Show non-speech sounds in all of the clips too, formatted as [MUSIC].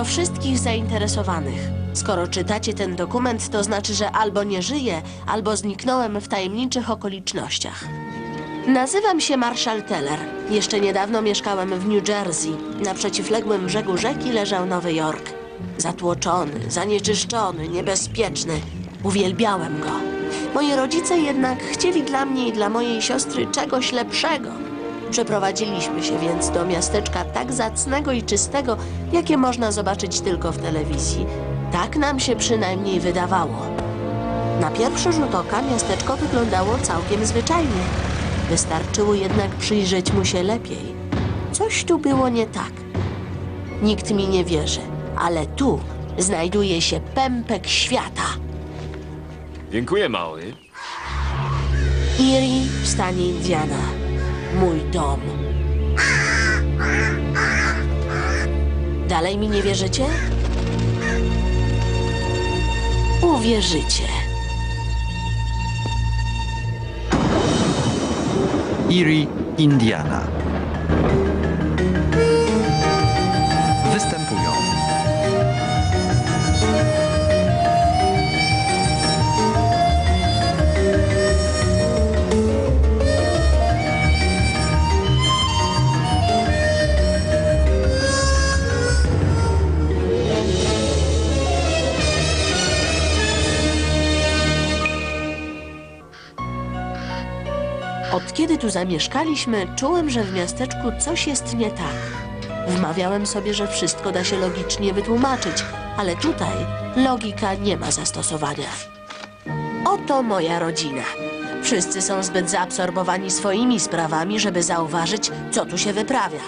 Do wszystkich zainteresowanych. Skoro czytacie ten dokument, to znaczy, że albo nie żyję, albo zniknąłem w tajemniczych okolicznościach. Nazywam się Marshall Teller. Jeszcze niedawno mieszkałem w New Jersey. Na przeciwległym brzegu rzeki leżał Nowy Jork. Zatłoczony, zanieczyszczony, niebezpieczny. Uwielbiałem go. Moi rodzice jednak chcieli dla mnie i dla mojej siostry czegoś lepszego. Przeprowadziliśmy się więc do miasteczka tak zacnego i czystego, jakie można zobaczyć tylko w telewizji. Tak nam się przynajmniej wydawało. Na pierwszy rzut oka miasteczko wyglądało całkiem zwyczajnie. Wystarczyło jednak przyjrzeć mu się lepiej. Coś tu było nie tak. Nikt mi nie wierzy, ale tu znajduje się pępek świata. Dziękuję, mały. Erie w stanie Indiana. Mój dom. Dalej mi nie wierzycie? Uwierzycie. Erie, Indiana. Kiedy tu zamieszkaliśmy, czułem, że w miasteczku coś jest nie tak. Wmawiałem sobie, że wszystko da się logicznie wytłumaczyć, ale tutaj logika nie ma zastosowania. Oto moja rodzina. Wszyscy są zbyt zaabsorbowani swoimi sprawami, żeby zauważyć, co tu się wyprawia.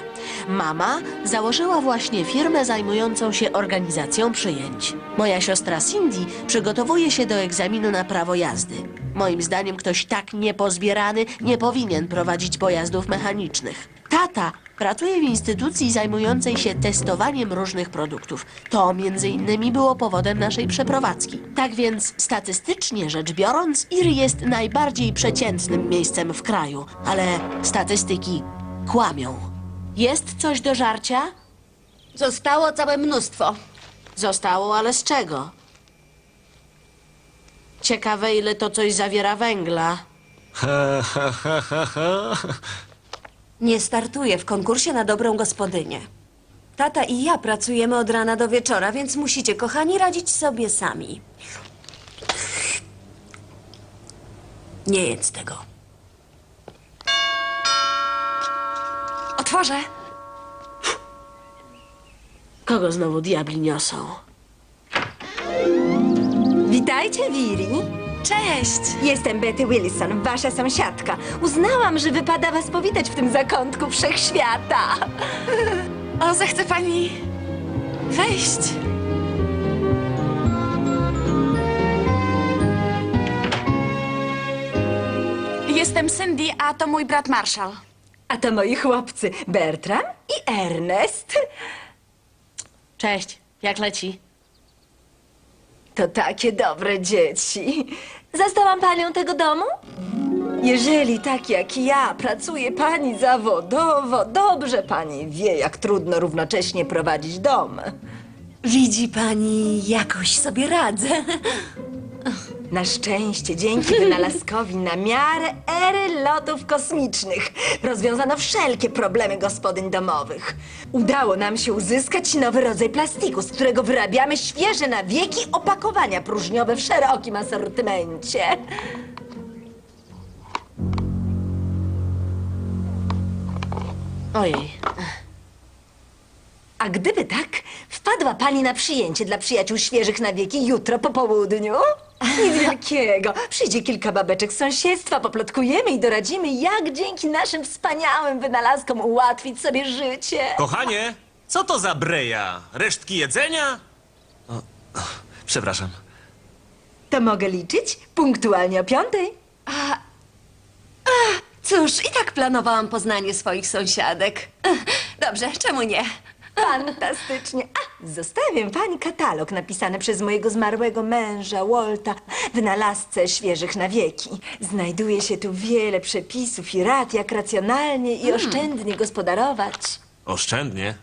Mama założyła właśnie firmę zajmującą się organizacją przyjęć. Moja siostra Cindy przygotowuje się do egzaminu na prawo jazdy. Moim zdaniem ktoś tak niepozbierany nie powinien prowadzić pojazdów mechanicznych. Tata pracuje w instytucji zajmującej się testowaniem różnych produktów. To między innymi było powodem naszej przeprowadzki. Tak więc statystycznie rzecz biorąc, Ir jest najbardziej przeciętnym miejscem w kraju, ale statystyki kłamią. Jest coś do żarcia? Zostało całe mnóstwo. Zostało, ale z czego? Ciekawe, ile to coś zawiera węgla. [LAUGHS] Nie startuję w konkursie na dobrą gospodynię. Tata i ja pracujemy od rana do wieczora, więc musicie, kochani, radzić sobie sami. Nie jedz tego. Otworzę. Kogo znowu diabli niosą? Witajcie, Wiri. Cześć! Jestem Betty Wilson, wasza sąsiadka. Uznałam, że wypada was powitać w tym zakątku wszechświata. O, zechce pani wejść? Jestem Cindy, a to mój brat Marshall. A to moi chłopcy Bertram i Ernest. Cześć, jak leci? To takie dobre dzieci. Zastałam panią tego domu? Jeżeli tak jak ja pracuje pani zawodowo, dobrze pani wie, jak trudno równocześnie prowadzić dom. Widzi pani, jakoś sobie radzę. Na szczęście, dzięki wynalazkowi na miarę ery lotów kosmicznych, rozwiązano wszelkie problemy gospodyń domowych. Udało nam się uzyskać nowy rodzaj plastiku, z którego wyrabiamy świeże na wieki opakowania próżniowe w szerokim asortymencie. Ojej, A gdyby tak, wpadła pani na przyjęcie dla przyjaciół świeżych na wieki jutro po południu? Nic wielkiego. Przyjdzie kilka babeczek z sąsiedztwa, poplotkujemy i doradzimy, jak dzięki naszym wspaniałym wynalazkom ułatwić sobie życie. Kochanie, co to za breja? Resztki jedzenia? O, o, przepraszam. To mogę liczyć? Punktualnie o piątej. Cóż, i tak planowałam poznanie swoich sąsiadek. Dobrze, czemu nie? Fantastycznie. A, zostawię pani katalog napisany przez mojego zmarłego męża, Walta, wynalazcę świeżych na wieki. Znajduje się tu wiele przepisów i rad, jak racjonalnie i oszczędnie gospodarować. Oszczędnie.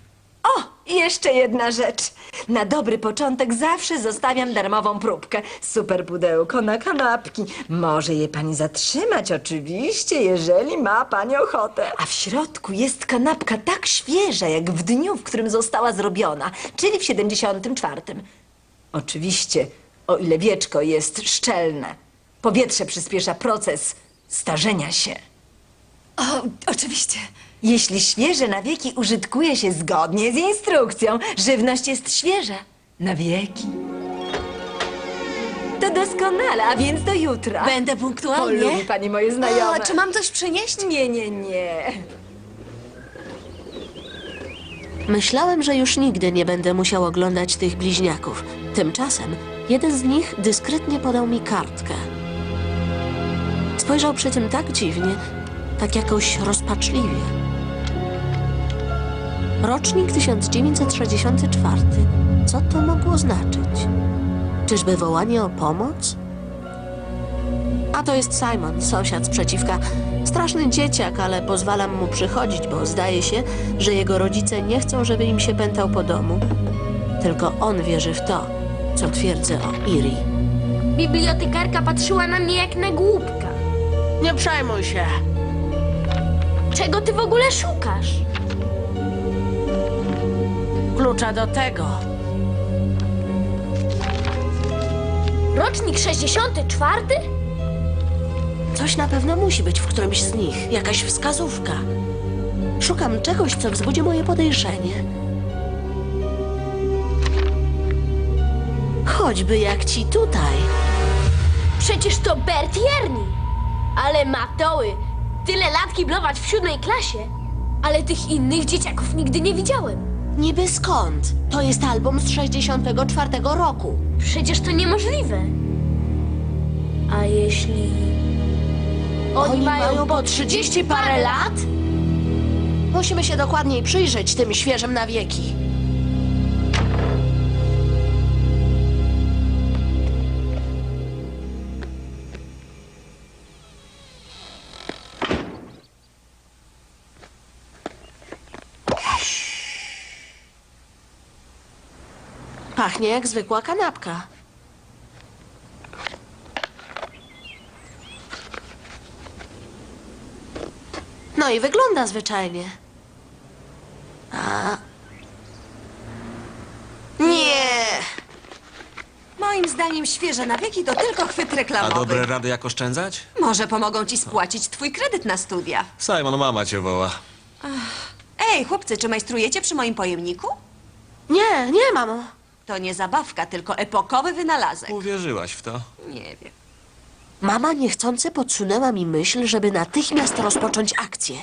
O, i jeszcze jedna rzecz. Na dobry początek zawsze zostawiam darmową próbkę. Super pudełko na kanapki. Może je pani zatrzymać, oczywiście, jeżeli ma pani ochotę. A w środku jest kanapka tak świeża, jak w dniu, w którym została zrobiona, czyli w 74. Oczywiście, o ile wieczko jest szczelne. Powietrze przyspiesza proces starzenia się. O, oczywiście. Jeśli świeże na wieki użytkuje się zgodnie z instrukcją, żywność jest świeża na wieki. To doskonale, a więc do jutra. Będę punktualnie. Polubi pani moje znajome. A, czy mam coś przynieść? Nie, nie, nie. Myślałem, że już nigdy nie będę musiał oglądać tych bliźniaków. Tymczasem jeden z nich dyskretnie podał mi kartkę. Spojrzał przy tym tak dziwnie, tak jakoś rozpaczliwie. Rocznik 1964. Co to mogło znaczyć? Czyżby wołanie o pomoc? A to jest Simon, sąsiad sprzeciwka. Straszny dzieciak, ale pozwalam mu przychodzić, bo zdaje się, że jego rodzice nie chcą, żeby im się pętał po domu. Tylko on wierzy w to, co twierdzę o Iri. Bibliotekarka patrzyła na mnie jak na głupka. Nie przejmuj się. Czego ty w ogóle szukasz? Klucza do tego. Rocznik 64? Coś na pewno musi być w którymś z nich, jakaś wskazówka. Szukam czegoś, co wzbudzi moje podejrzenie. Choćby jak ci tutaj. Przecież to Bert Jerni. Ale matoły, tyle lat kiblować w siódmej klasie. Ale tych innych dzieciaków nigdy nie widziałem. Niby skąd? To jest album z 64 roku. Przecież to niemożliwe. A jeśli... Oni, mają po 30 parę lat? Musimy się dokładniej przyjrzeć tym świeżym na wieki. Pachnie jak zwykła kanapka. No i wygląda zwyczajnie. A. Nie! Moim zdaniem świeże na wieki to tylko chwyt A reklamowy. dobre rady jak oszczędzać? Może pomogą ci spłacić twój kredyt na studia. Simon, mama cię woła. Ej, chłopcy, czy majstrujecie przy moim pojemniku? Nie, nie, mamo. To nie zabawka, tylko epokowy wynalazek. Uwierzyłaś w to? Nie wiem. Mama niechcący podsunęła mi myśl, żeby natychmiast rozpocząć akcję.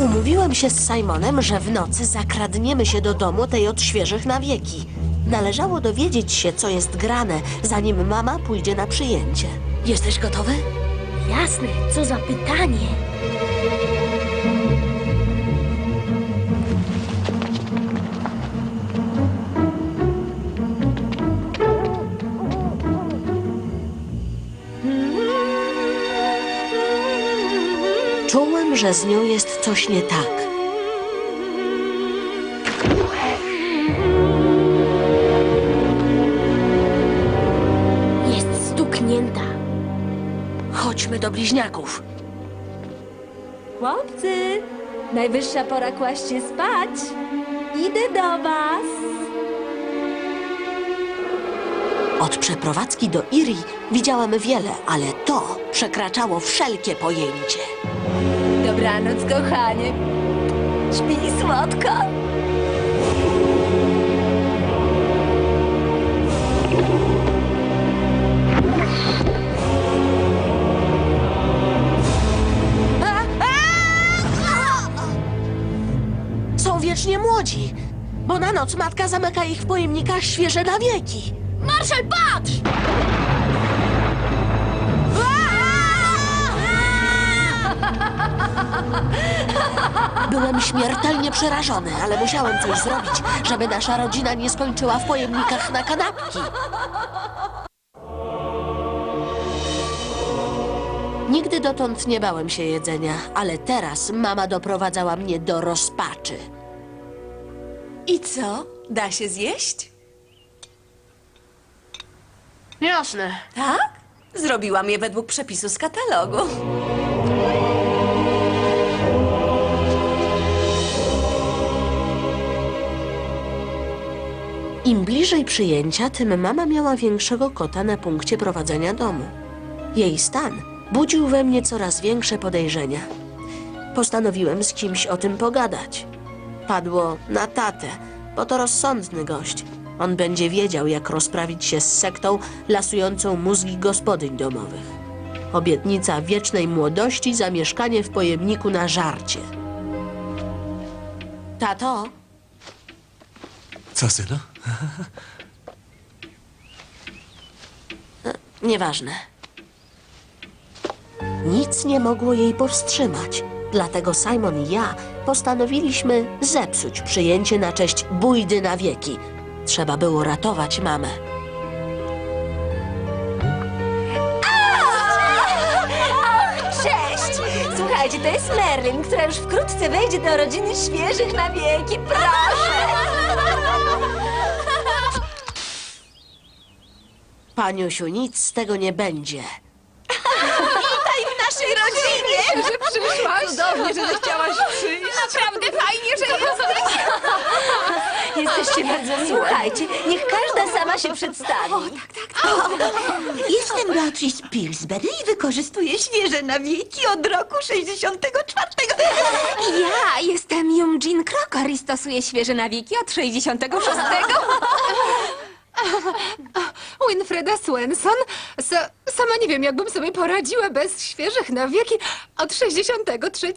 Umówiłem się z Simonem, że w nocy zakradniemy się do domu tej od świeżych na wieki. Należało dowiedzieć się, co jest grane, zanim mama pójdzie na przyjęcie. Jesteś gotowy? Jasne, co za pytanie. Że z nią jest coś nie tak. Jest stuknięta. Chodźmy do bliźniaków. Chłopcy, najwyższa pora kłaść się spać. Idę do was. Od przeprowadzki do Irii widziałam wiele, ale to przekraczało wszelkie pojęcie. Dobranoc, kochanie. Śpij słodko. Są wiecznie młodzi, bo na noc matka zamyka ich w pojemnikach świeże na wieki. Marszal, patrz! Byłem śmiertelnie przerażony, ale musiałem coś zrobić, żeby nasza rodzina nie skończyła w pojemnikach na kanapki. Nigdy dotąd nie bałem się jedzenia, ale teraz mama doprowadzała mnie do rozpaczy. I co? Da się zjeść? Jasne. Tak? Zrobiłam je według przepisu z katalogu. Im bliżej przyjęcia, tym mama miała większego kota na punkcie prowadzenia domu. Jej stan budził we mnie coraz większe podejrzenia. Postanowiłem z kimś o tym pogadać. Padło na tatę, bo to rozsądny gość. On będzie wiedział, jak rozprawić się z sektą lasującą mózgi gospodyń domowych. Obietnica wiecznej młodości za mieszkanie w pojemniku na żarcie. Tato, Co, synu? [LAUGHS] Nieważne. Nic nie mogło jej powstrzymać. Dlatego Simon i ja postanowiliśmy zepsuć przyjęcie na cześć bójdy na wieki. Trzeba było ratować mamę. Cześć! Słuchajcie, to jest Merlin, która już wkrótce wejdzie do rodziny świeżych na wieki. Proszę! Paniusiu, nic z tego nie będzie. w naszej rodzinie! [LAUGHS] Że przyszłaś? Cudownie, że zechciałaś [LAUGHS] przyjść. Naprawdę fajnie, że jesteś. [LAUGHS] Jesteście bardzo miłe. Słuchajcie, niech każda sama się przedstawi. Jestem Beatrice Pillsbury i wykorzystuję świeże nawyki od roku 64. Ja jestem Jumjin Krokor i stosuję świeże nawyki od 66. Winfreda Swenson. Sa, sama nie wiem, jakbym sobie poradziła bez świeżych nawieki od 63.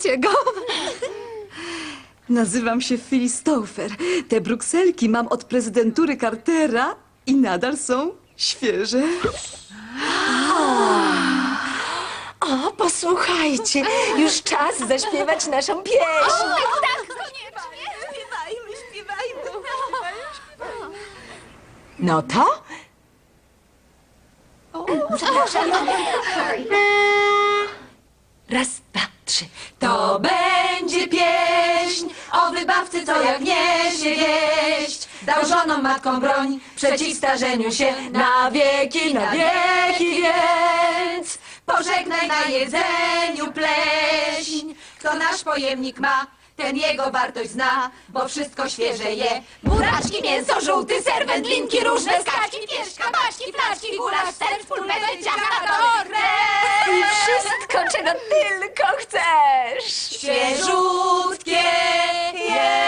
Nazywam się Phyllis Stauffer. Te brukselki mam od prezydentury Cartera i nadal są świeże. O, posłuchajcie, już czas zaśpiewać naszą pieśń. Śpiewajmy, No to? Raz, dwa, trzy. To będzie pieśń o wybawcy, co jak niesie wieść. Dał żonom matkom broń przeciw starzeniu się na wieki, na wieki więc. Pożegnaj na jedzeniu pleśń. Kto nasz pojemnik ma, ten jego wartość zna, bo wszystko świeże je. Buraczki, mięso, żółty ser, wędlinki, różne skawki, pieszka, baśki, flaszki, gulasz, ser, wspólne ciacha, to krew. I wszystko, czego tylko chcesz. Świeżutkie jest!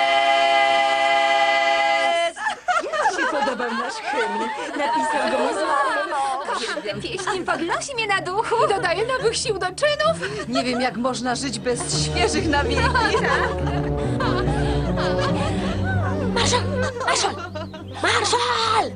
Jak się podobał nasz hymn? Napisał go mąż. Kocham tę pieśń, podnosi mnie na duchu. Dodaję nowych sił do czynów. Nie wiem, jak można żyć bez świeżych nawyki. Marszal! Marszal! Marszal!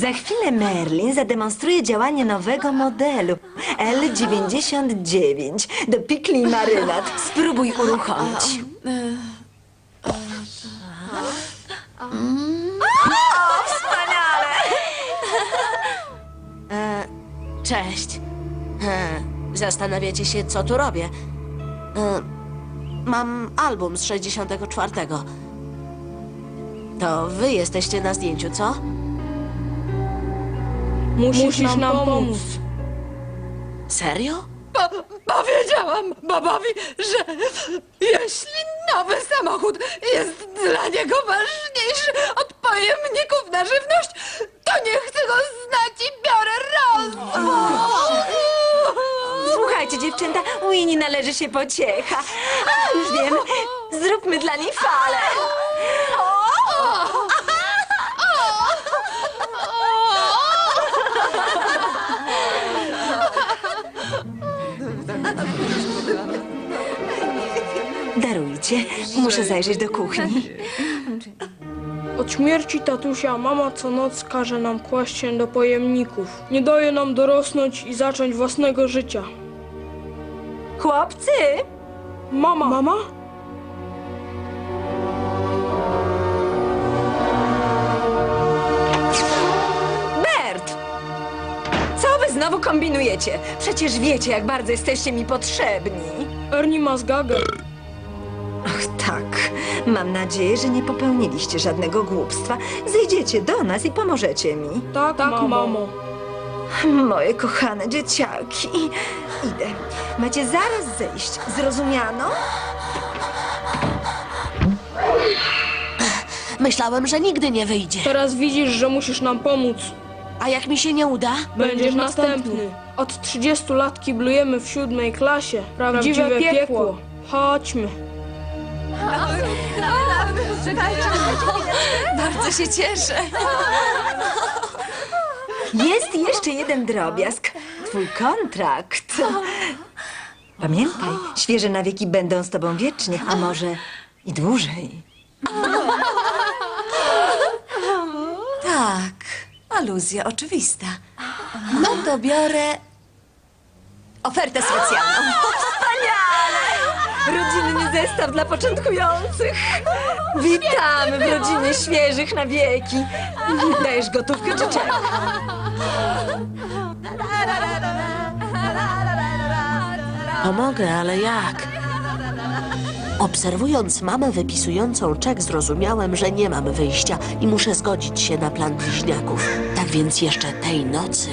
Za chwilę Merlin zademonstruje działanie nowego modelu L99 do pikli i marynat. Spróbuj uruchomić. O, wspaniale! Cześć. E, Zastanawiacie się, co tu robię. E, Mam album z 64. To wy jesteście na zdjęciu, co? Musisz, nam pomóc. Serio? Powiedziałam Bobowi, że jeśli nowy samochód jest dla niego ważniejszy od pojemników na żywność, to nie chcę go znać i biorę rozwód. Słuchajcie, dziewczęta, Winnie należy się pociecha. A, już wiem, zróbmy dla niej falę. Muszę zajrzeć do kuchni. Od śmierci tatusia mama co noc każe nam kłaść się do pojemników. Nie daje nam dorosnąć i zacząć własnego życia. Chłopcy! Mama! Mama? Bert! Co wy znowu kombinujecie? Przecież wiecie, jak bardzo jesteście mi potrzebni. Ernie ma zgagę. Ach, tak. Mam nadzieję, że nie popełniliście żadnego głupstwa. Zejdziecie do nas i pomożecie mi. Tak, tak mamo. Moje kochane dzieciaki. Idę. Macie zaraz zejść. Zrozumiano? Myślałem, że nigdy nie wyjdzie. Teraz widzisz, że musisz nam pomóc. A jak mi się nie uda? Będziesz następny. Od 30 lat kiblujemy w siódmej klasie. Prawdziwe, piekło. Chodźmy. Bardzo się cieszę. Jest jeszcze jeden drobiazg. Twój kontrakt. Pamiętaj, świeże nawyki będą z tobą wiecznie, a może i dłużej. Tak, aluzja oczywista. No to biorę ofertę specjalną. Rodzinny zestaw dla początkujących. Witamy w rodzinie świeżych na wieki. Dajesz gotówkę czy czek? Pomogę, ale jak? Obserwując mamę wypisującą czek, zrozumiałem, że nie mam wyjścia i muszę zgodzić się na plan bliźniaków. Tak więc jeszcze tej nocy.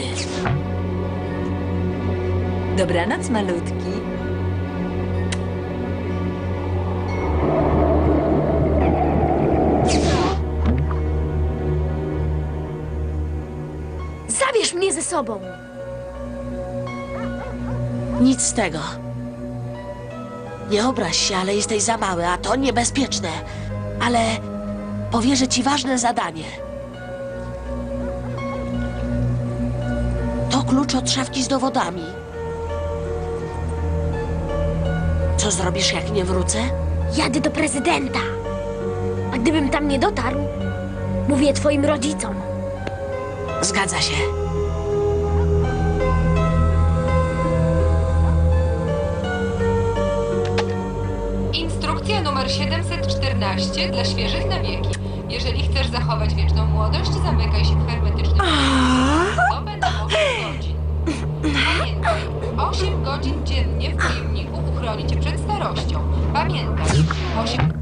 Dobranoc, malutki. Sobą. Nic z tego. Nie obraź się, ale jesteś za mały, a to niebezpieczne. Ale powierzę ci ważne zadanie. To klucz od szafki z dowodami. Co zrobisz, jak nie wrócę? Jadę do prezydenta. A gdybym tam nie dotarł, mówię twoim rodzicom. Zgadza się. Numer 714 dla świeżych na wieki. Jeżeli chcesz zachować wieczną młodość, zamykaj się w hermetycznym na 8 godzin. Pamiętaj, 8 godzin dziennie w pojemniku uchroni cię przed starością. Pamiętaj, 8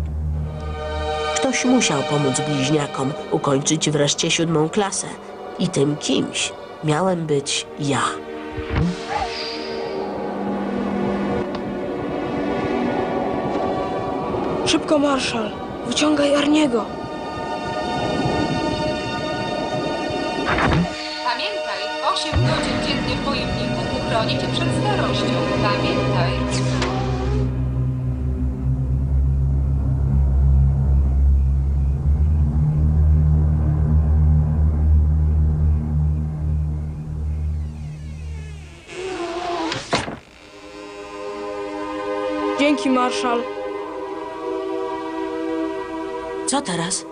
Ktoś musiał pomóc bliźniakom ukończyć wreszcie siódmą klasę. I tym kimś miałem być ja. Szybko, marszal. Wyciągaj Arniego. Pamiętaj, 8 godzin dziennie w pojemniku uchroni cię przed starością. Pamiętaj. Dzięki, marszal. Co teraz?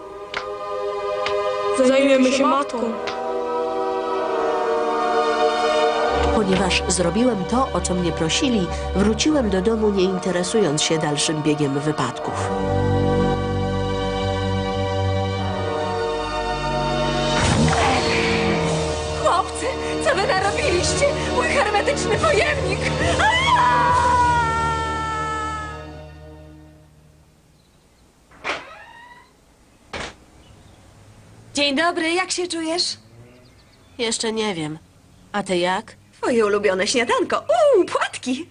Zajmiemy się matką. Ponieważ zrobiłem to, o co mnie prosili, wróciłem do domu nie interesując się dalszym biegiem wypadków. Chłopcy, co wy narobiliście? Mój hermetyczny pojemnik! Dobry, jak się czujesz? Jeszcze nie wiem. A ty jak? Twoje ulubione śniadanko. Uuu, płatki.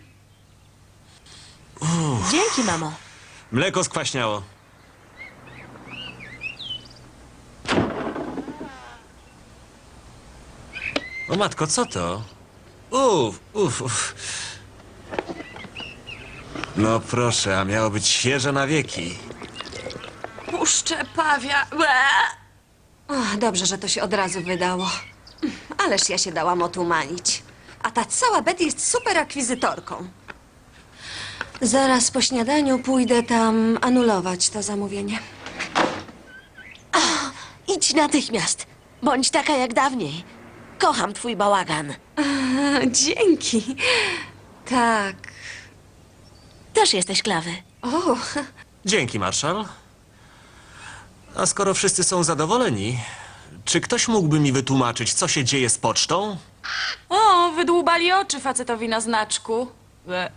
Dzięki, mamo. Mleko skwaśniało. O matko, co to? Uf, uf, uf. No proszę, a miało być świeże na wieki. Puszczę pawia. Och, dobrze, że to się od razu wydało. Ależ ja się dałam otumanić. A ta cała Betty jest super akwizytorką. Zaraz po śniadaniu pójdę tam anulować to zamówienie. Idź natychmiast. Bądź taka jak dawniej. Kocham twój bałagan. Dzięki. Tak. Też jesteś klawy. O, Dzięki, marszal. A skoro wszyscy są zadowoleni, czy ktoś mógłby mi wytłumaczyć, co się dzieje z pocztą? O, wydłubali oczy facetowi na znaczku. E,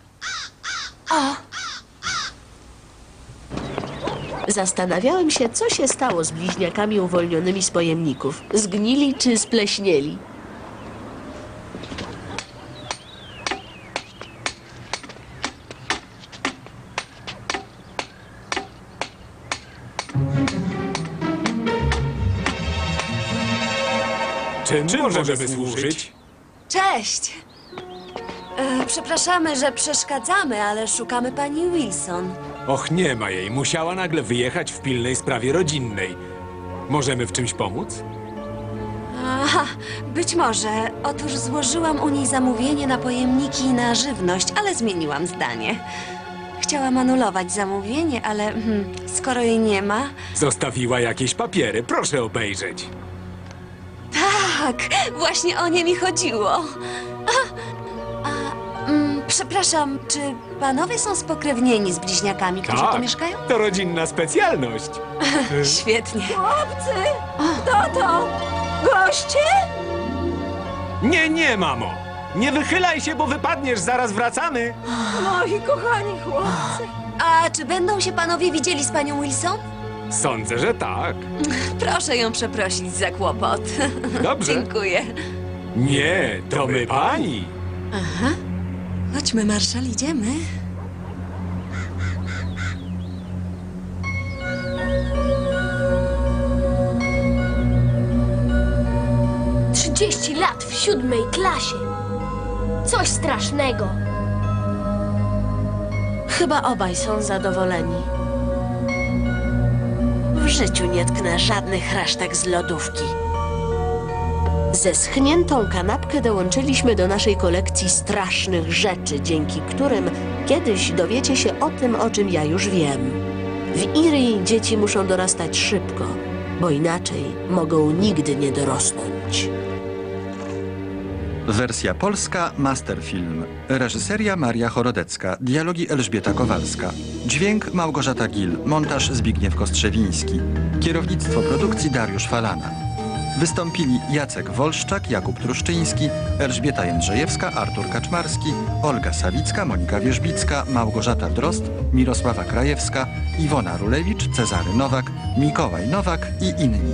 Zastanawiałem się, co się stało z bliźniakami uwolnionymi z pojemników. Zgnili czy spleśnieli? Możemy służyć? cześć. E, przepraszamy, że przeszkadzamy, ale szukamy pani Wilson. Och, nie ma jej. Musiała nagle wyjechać w pilnej sprawie rodzinnej. Możemy w czymś pomóc? Aha, być może. Otóż złożyłam u niej zamówienie na pojemniki i na żywność, ale zmieniłam zdanie. Chciałam anulować zamówienie, ale hmm, skoro jej nie ma. Zostawiła jakieś papiery. Proszę obejrzeć. Tak, właśnie o nie mi chodziło. A, a, mm, przepraszam, czy panowie są spokrewnieni z bliźniakami, którzy tu mieszkają? to rodzinna specjalność. [LAUGHS] Świetnie. Chłopcy! Kto to? Goście? Nie, nie, mamo. Nie wychylaj się, bo wypadniesz. Zaraz wracamy. Moi kochani chłopcy. A czy będą się panowie widzieli z panią Wilson? Sądzę, że tak. Proszę ją przeprosić za kłopot. Dobrze. [LAUGHS] Dziękuję. Nie, to my pani. Chodźmy, marszal, idziemy. Trzydzieści lat w siódmej klasie. Coś strasznego. Chyba obaj są zadowoleni. W życiu nie tknę żadnych resztek z lodówki. Ze schniętą kanapkę dołączyliśmy do naszej kolekcji strasznych rzeczy, dzięki którym kiedyś dowiecie się o tym, o czym ja już wiem. W Irii dzieci muszą dorastać szybko, bo inaczej mogą nigdy nie dorosnąć. Wersja polska Masterfilm. Reżyseria Maria Chorodecka. Dialogi Elżbieta Kowalska. Dźwięk Małgorzata Gil. Montaż Zbigniew Kostrzewiński. Kierownictwo produkcji Dariusz Falana. Wystąpili Jacek Wolszczak, Jakub Truszczyński, Elżbieta Jędrzejewska, Artur Kaczmarski, Olga Sawicka, Monika Wierzbicka, Małgorzata Drozd, Mirosława Krajewska, Iwona Rulewicz, Cezary Nowak, Mikołaj Nowak i inni.